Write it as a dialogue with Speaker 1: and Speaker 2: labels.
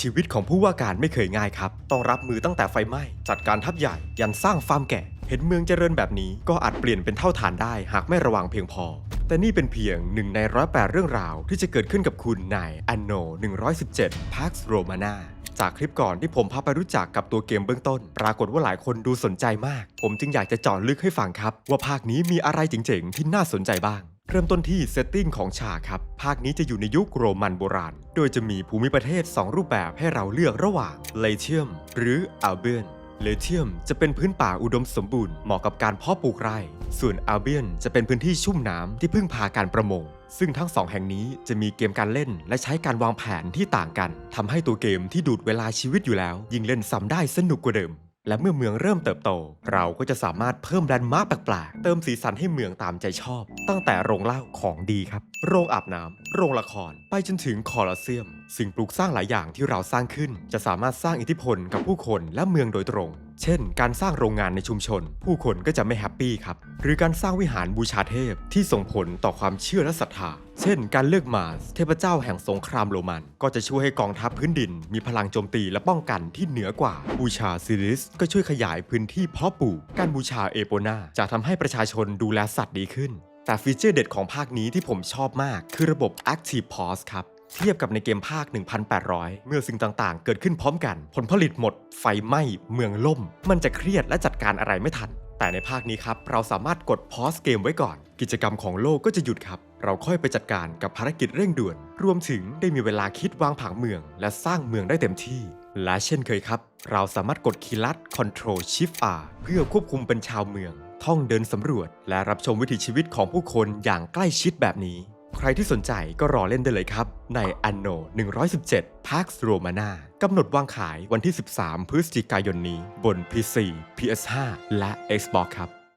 Speaker 1: ชีวิตของผู้ว่าการไม่เคยง่ายครับ ต้องรับมือตั้งแต่ไฟไหม้ จัดการทัพใหญ่ ยันสร้างฟาร์มแกะ เห็นเมืองเจริญแบบนี้ก็อาจเปลี่ยนเป็นเท่าฐานได้หากไม่ระวังเพียงพอ แต่นี่เป็นเพียงหนึ่งในร้อยแปดเรื่องราวที่จะเกิดขึ้นกับคุณในอันโน117 Pax Romana จากคลิปก่อนที่ผมพาไปรู้จักกับตัวเกมเบื้องต้น ปรากฏว่าหลายคนดูสนใจมาก ผมจึงอยากจะเจาะลึกให้ฟังครับ ว่าภาคนี้มีอะไรเจ๋งๆที่น่าสนใจบ้าง เริ่มต้นที่เซตติ้งของฉากครับ ภาคนี้จะอยู่ในยุคโรมันโบราณ โดยจะมีภูมิประเทศ 2 รูปแบบให้เราเลือกระหว่างเลเทียม หรืออัลเบียนเลเทียมจะเป็นพื้นป่าอุดมสมบูรณ์เหมาะกับการเพาะปลูกไร่ ส่วนอัลเบียนจะเป็นพื้นที่ชุ่มน้ำที่พึ่งพาการประมง ซึ่งทั้งสองแห่งนี้จะมีเกมการเล่นและใช้การวางแผนที่ต่างกันทำให้ตัวเกมที่ดูดเวลาชีวิตอยู่แล้ว ยิ่งเล่นซ้ำได้สนุกกว่าเดิม และเมื่อเมืองเริ่มเติบโต เราก็จะสามารถเพิ่มแลนด์มาร์คแปลกๆ เติมสีสันให้เมืองตามใจชอบ ตั้งแต่โรงเหล้าของดีครับ โรงอาบน้ำโรงละคร ไปจนถึงคอลอเซียม สิ่งปลูกสร้างหลายอย่างที่เราสร้างขึ้น จะสามารถสร้างอิทธิพลกับผู้คนและเมืองโดยตรง เช่น การสร้างโรงงานในชุมชน ผู้คนก็จะไม่แฮปปี้ครับ หรือการสร้างวิหารบูชาเทพที่ส่งผลต่อความเชื่อและศรัทธา ช่น การเลือกมาสเทพเจ้าแห่งสงครามโรมัน ก็จะช่วยให้กองทัพพื้นดิน มีพลังโจมตีและป้องกันที่เหนือกว่า บูชาซิริส ก็ช่วยขยายพื้นที่เพาะปลูก การบูชาเอโปนาจะทำให้ประชาชนดูแลสัตว์ดีขึ้น แต่ฟีเจอร์เด็ดของภาคนี้ที่ผมชอบมาก คือระบบ Active Pause ครับเทียบกับในเกมภาค 1,800 เมื่อสิ่งต่างๆ เกิดขึ้นพร้อมกัน ผลผลิตหมด ไฟไหม้ เมืองล่ม มันจะเครียดและจัดการอะไรไม่ทัน แต่ในภาคนี้ครับเราสามารถกดพอสเกมไว้ก่อน กิจกรรมของโลกก็จะหยุดครับ เราค่อยไปจัดการกับภารกิจเร่งด่วน รวมถึงได้มีเวลาคิดวางผังเมือง และสร้างเมืองได้เต็มที่ และเช่นเคยครับ เราสามารถกดคีย์ลัด Ctrl Shift R เพื่อควบคุมเป็นชาวเมือง ท่องเดินสำรวจ และรับชมวิถีชีวิตของผู้คนอย่างใกล้ชิดแบบนี้ ใครที่สนใจก็รอเล่นได้เลยครับ ใน Anno 117 Pax Romana กำหนดวางขายวันที่ 13 พฤศจิกายนนี้บน PC PS5 และ Xbox ครับ